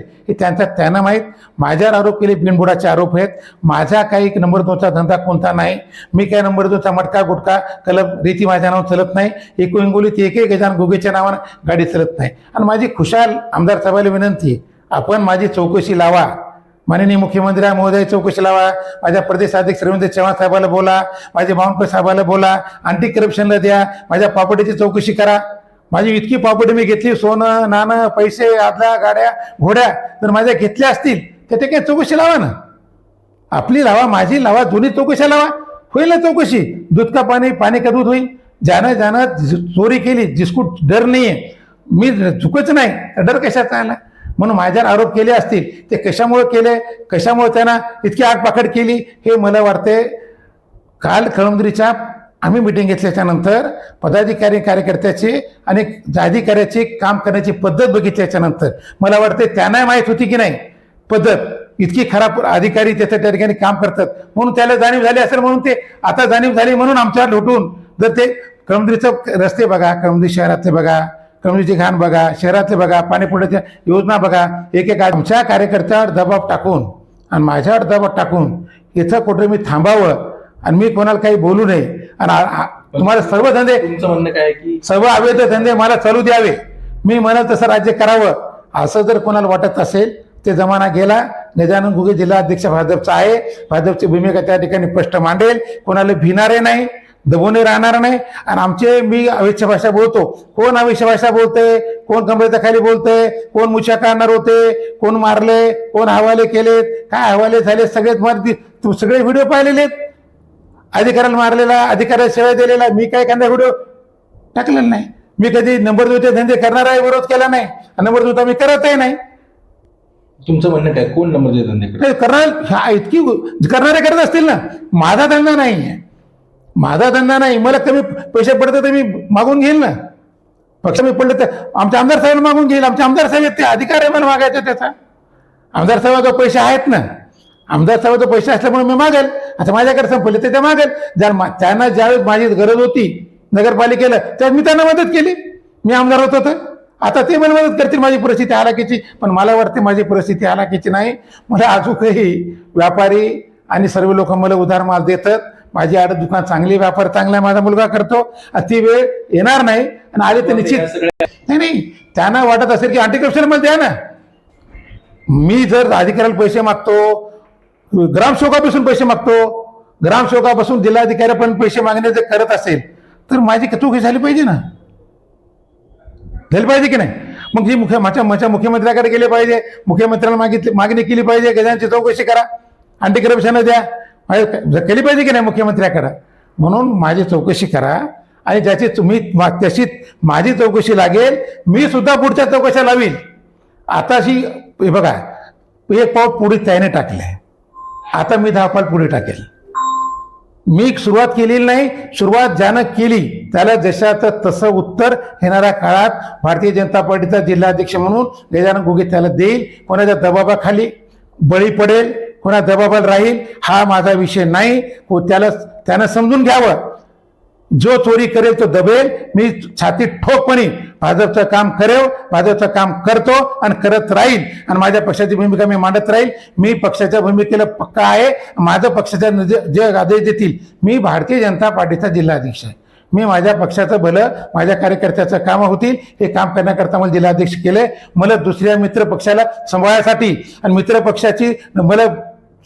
हे त्यांचा त्यांना माहीत. माझ्यावर आरोप केले बिनबुडाचे आरोप आहेत. माझा काही नंबर दोनचा धंदा कोणता नाही. मी काय नंबर दोनचा मटका गुटका कलब रीती माझ्या नावावर चलत नाही. एक हिंगोलीत एकही गजान गुगेच्या नावानं गाडी चलत नाही. आणि माझी खुशाल आमदार साहेबाला विनंती आपण माझी चौकशी लावा. माननीय मुख्यमंत्री महोदय चौकशी लावा. माझ्या प्रदेश अध्यक्ष रवींद्र चव्हाण साहेबाला बोला. माझे बावनकर साहेबाला बोला. अँटी करप्शनला द्या. माझ्या प्रॉपर्टीची चौकशी करा. माझी इतकी प्रॉपर्टी मी घेतली सोनं नाणं पैसे आदल्या गाड्या घोड्या जर माझ्या घेतल्या असतील तर ते काय चौकशी लावा ना. आपली लावा माझी लावा दोन्ही चौकशी लावा. होईल ना चौकशी. दूध का पाणी पाणी का दूध होईल? ज्यानं ज्यानं चोरी केली जिसकू डर नाही आहे मी चुकच नाही तर डर कशाचा आला म्हणून माझ्यावर आरोप केले असतील ते कशामुळे केले? कशामुळे त्यांना इतकी आगपाखड केली? हे मला वाटते काल कळमनुरीच्या आम्ही मिटिंग घेतल्याच्यानंतर पदाधिकारी कार्यकर्त्याची आणि अधिकाऱ्याची काम करण्याची पद्धत बघितल्याच्यानंतर मला वाटते त्यांना माहीत होती की नाही पद्धत. इतकी खराब अधिकारी त्याच्या त्या ठिकाणी काम करतात. म्हणून त्याला जाणीव झाली असेल म्हणून ते आता जाणीव झाली म्हणून आमच्यावर लुटून जर ते कळमनुरीचं रस्ते बघा कळमनुरी शहरातले बघा कळमनुरीची घाण बघा शहरातले बघा पाणीपुरवठ्याच्या योजना बघा एक एक आमच्या कार्यकर्त्यावर दबाव टाकून आणि माझ्यावर दबाव टाकून इथं कुठे मी थांबावं. आणि मी कोणाला काही बोलू नये. आणि तुम्हाला सर्व धंदे तुमचं म्हणणं काय आहे की सर्व अवैध धंदे मला चालू द्यावे. मी म्हणाल तसं राज्य करावं. असं जर कोणाला वाटत असेल ते जमाना गेला. गजानन घुगे जिल्हा अध्यक्ष भाजपचा आहे. भाजपची भूमिका त्या ठिकाणी स्पष्ट मांडेल. कोणाला भिणारे नाही दबोने राहणार नाही. आणि आमचे मी अविष्य भाषा बोलतो. कोण अविष्य भाषा बोलतंय? कोण कमरेच्या खाली बोलतंय? कोण मुछ्या काढणार होते? कोण मारले? कोण हवाले केलेत? काय हवाले झाले? सगळेच मार सगळे व्हिडिओ पाहिलेले आहेत अधिकाऱ्याला मारलेला अधिकाऱ्याला सेवा दिलेला मी काय एखादा व्हिडिओ? टाकलेला नाही. मी कधी नंबर दोनचे धंदे करणारा विरोध केला नाही. नंबर दोन मी करतही नाही. तुमचं म्हणणं काय? कोण नंबर देत धंदे हे करणार ह्या इतकी करणारे करत असतील ना. माझा धंदा नाही. आहे माझा धंदा नाही. मला कमी पैसे पडते तर मी मागून घेईल ना. पक्ष मी पडले तर आमच्या आमदार साहेब मागून घेईल. आमचे आमदार साहेब आहेत ते. अधिकार आहे मला मागायचा त्याचा. आमदार साहेबाजवळ पैसे आहेत ना. आमदार साहेबाजवळ पैसे असल्यामुळे मी मागेल. आता माझ्याकडे संपले तर ते मागेल. जर मा- त्यांना ज्यावेळेस माझी गरज होती नगरपालिकेला त्यावेळेस मी त्यांना मदत केली. मी आमदार होतो तर आता ते मला मदत करतील माझी परिस्थिती हालाकीची पण मला वाटते माझी परिस्थिती हालाकीची नाही. मला अजूनही व्यापारी आणि सर्व लोक मला उधार माल देतात. माझी आड दुकान चांगली व्यापार चांगला माझा मुलगा करतो. ती वेळ येणार नाही. आणि आली तर निश्चित नाही नाही. त्यांना वाटत असेल की अँटी करप्शनमध्ये द्या ना. मी जर अधिकाऱ्याला पैसे मागतो ग्रामसेवकापासून पैसे मागतो. ग्रामसेवकापासून पण पैसे मागणे जर करत असेल तर माझी चूक झाली पाहिजे ना? झाली पाहिजे की नाही? मग ही मुख्य माझ्या माझ्या मुख्यमंत्र्याकडे गेले पाहिजे. मुख्यमंत्र्याला मागितली मागणी केली पाहिजे. गजांची चौकशी करा. अँटी करप्शन द्या. माझ्या- केली पाहिजे की नाही मुख्यमंत्र्याकडे? म्हणून माझी चौकशी करा. आणि ज्याची तुम्ही मा- त्याची माझी चौकशी लागेल मी सुद्धा पुढच्या चौकशा लावील आताशी हे बघा एक पाऊल पुढे त्याने टाकलं आहे आता मी दहा पाल पुढे टाकेल. मी सुरुवात केलेली नाही सुरुवात ज्यानं केली त्याला जशाचं तसं उत्तर येणाऱ्या काळात भारतीय जनता पार्टीचा जिल्हाध्यक्ष म्हणून गजानन गुगे त्याला देईल. कोणाच्या दबाबाखाली बळी पडेल कोणा दबाबाला राहील हा माझा विषय नाही. त्याला त्यानं समजून घ्यावं. जो चोरी करेल तो दबेल. मी छाती ठोकपणे भाजपचं काम करेव भाजपचं काम करतो आणि करत राहील. आणि माझ्या पक्षाची भूमिका मी मांडत राहील. मी पक्षाच्या भूमिकेला पक्का आहे. माझं पक्षाच्या जे जे आदेश देतील मी भारतीय जनता पार्टीचा जिल्हाध्यक्ष आहे. मी माझ्या पक्षाचं भलं माझ्या कार्यकर्त्याचं काम होतील हे काम करण्याकरता मला जिल्हाध्यक्ष केले. मला दुसऱ्या मित्र पक्षाला सांभाळण्यासाठी आणि मित्र पक्षाची मला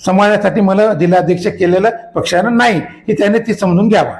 सांभाळण्यासाठी मला जिल्हाध्यक्ष केलेलं पक्षानं नाही. हे त्याने ती समजून घ्यावं.